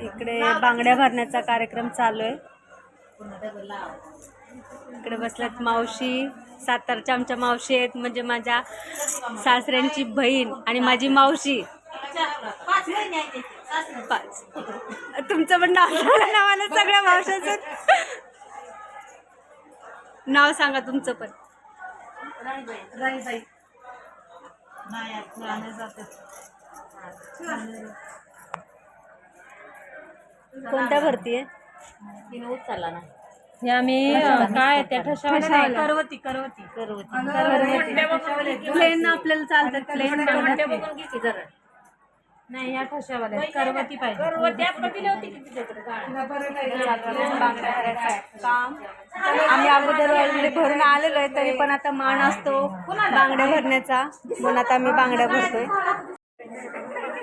इकडे बांगड्या भरण्याचा कार्यक्रम चालू आहे. इकडे बसल्यात मावशी सातारच्या आमच्या मावशी आहेत म्हणजे माझ्या सासऱ्यांची बहीण आणि माझी मावशी. पाच तुमचं पण नाव सांगा ना मला सगळ्या मावशाचं. नाव सांगा तुमचं पण. कोणत्या भरती आहे हे आम्ही अं, काय त्या ठशावाल्या करवती करवती. प्लेन आपल्याला चालतात प्लेन नाही ह्या ठशावाल्या करवती पाहिजे. काम. आम्ही अगोदर ऑलरेडी भरून आलेलो आहे तरी पण आता मान असतो. बांगड्या भरण्याचा. म्हणून आता आम्ही बांगड्या भरतोय.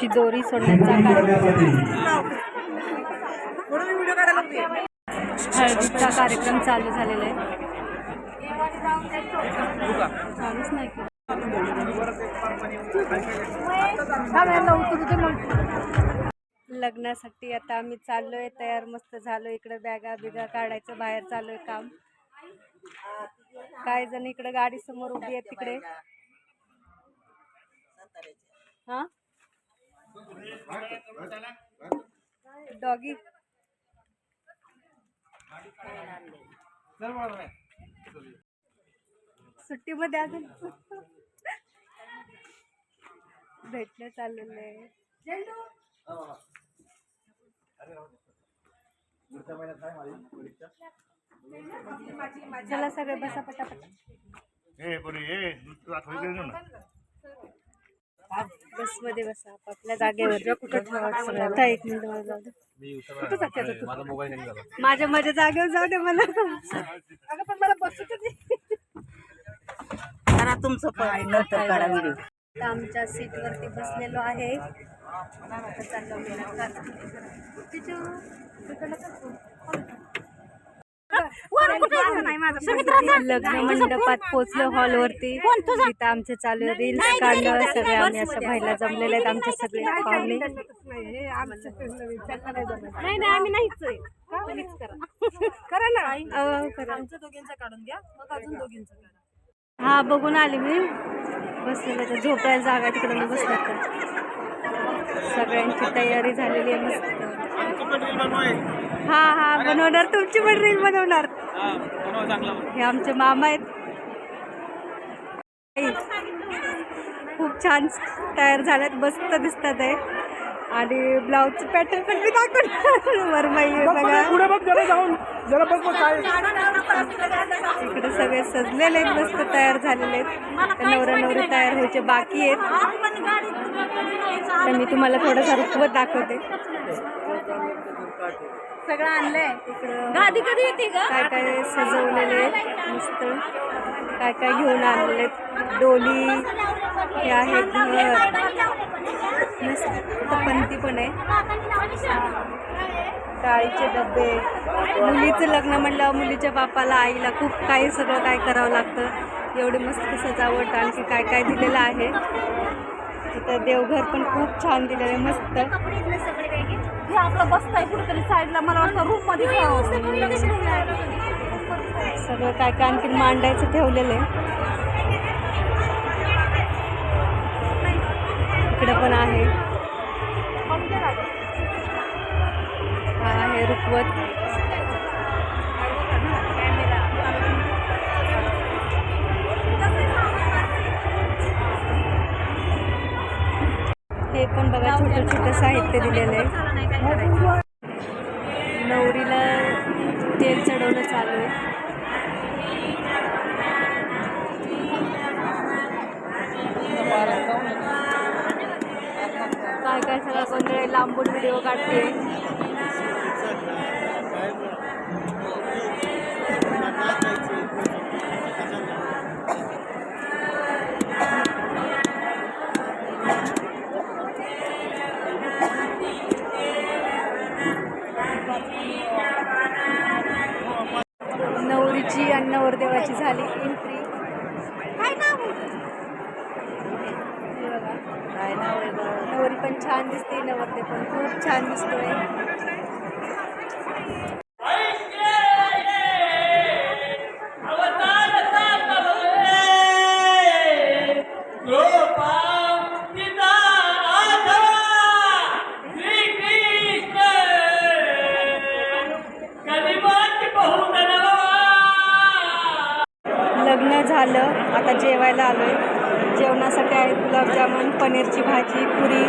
अशी दोरी सोडण्याचा कार्यक्रम. हळदीचा कार्यक्रम चालू झालेला आहे. चालूच नाही की लग्नासाठी आता आम्ही चाललोय तयार मस्त झालो इकडे बॅगा बिगा काढायचं बाहेर चाललोय काम. काय जण इकडे गाडी समोर उभी आहे तिकडे. हा? डॉगी सुट्टीमध्ये अजून भेटणं चाललेलं आहे. चला सगळे बसा पटापट. ए, पोरी, ए, तू आठवण ना. बसमध्ये बसा आपापल्या जागेवर कुठं आता एक मिनिट मला जाऊ दे कुठं जाते आता तू? माझ्या माझ्या जागेवर जाऊ दे मला अगं पण मला बसू तर दे. करा तुमचं पण नंतर काढा व्हिडिओ आता आमच्या सीट वरती बसलेलो आहे आता चाललो मी तिकडलं कर तू. लग्न मंडपात पोचलो हॉल वरती तिथं आमचे चालू रील्स काढलं सगळे आम्ही अशा बाहेरला जमलेले आहेत आमचे सगळे पाहुणे. नाही नाही आम्ही नाहीच आहे. करा. ना. अहो, करा. काढून घ्या. मग अजून दोघींचं काढा हा बघून आली मी. बसलेलं तर झोपायला जागा तिकडे मी बसले तर सगळ्यांची तयारी झालेली आहे मस्त. हा हा बनवणार. तुमची पण रील बनवणार. हा. हे आमचे मामा आहेत. खूप छान तयार झाल्यात मस्त दिसतात आहे आणि ब्लाऊजचं पॅटर्न पण मी दाखवणार वरमाई बघा इकडे सगळे सजलेले आहेत मस्त तयार झालेले आहेत. नवरा नवरी तयार व्हायचे बाकी आहेत. तर मी तुम्हाला थोडंसं रुखवत दाखवते. सगळं आणलंय गादी कधी येते काय काय सजवलेले आहेत मस्त. काय काय घेऊन आणलेले आहेत डोली हे आहे घर. मस्त. पंती पण आहे. डाळीचे डबे. मुलीचं लग्न म्हणलं मुलीच्या बापाला आईला खूप काही सगळं काय करावं लागतं. एवढी मस्त सजावट आणखी काय काय दिलेलं आहे. इथं देवघर पण खूप छान दिलेलं आहे मस्त. हे आपलं बसताय कुठेतरी साईडला मला वाटतं रूममध्ये सगळं काय काय आणखी मांडायचं ठेवलेलं आहे. पण बघा छोटं छोटं साहित्य दिलेलं आहे. नवरीला तेल चढवणं चालू आहे. काय काय गोंधळ आहे, लांबून व्हिडिओ काढते आणि नवरदेवाची झाली एंट्री? नवरी पण छान दिसते नवरदेव पण खूप छान दिसतोय. झालं आता जेवायला आलो आहे जेवणासाठी आहे गुलाबजामुन पनीरची भाजी पुरी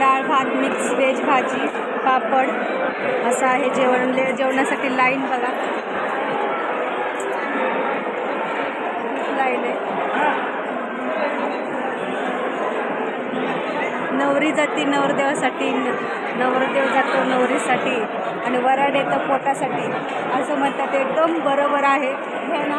डाळ भात मिक्स व्हेज भाजी पापड. असं आहे जेवण. जेवणासाठी लाईन बघा. खूप लाईन आहे. नवरी जाती नवरदेवासाठी नवरदेव जातो नवरीसाठी आणि वराड येतं पोटासाठी. असं म्हणतात एकदम बरोबर आहे. हे ना?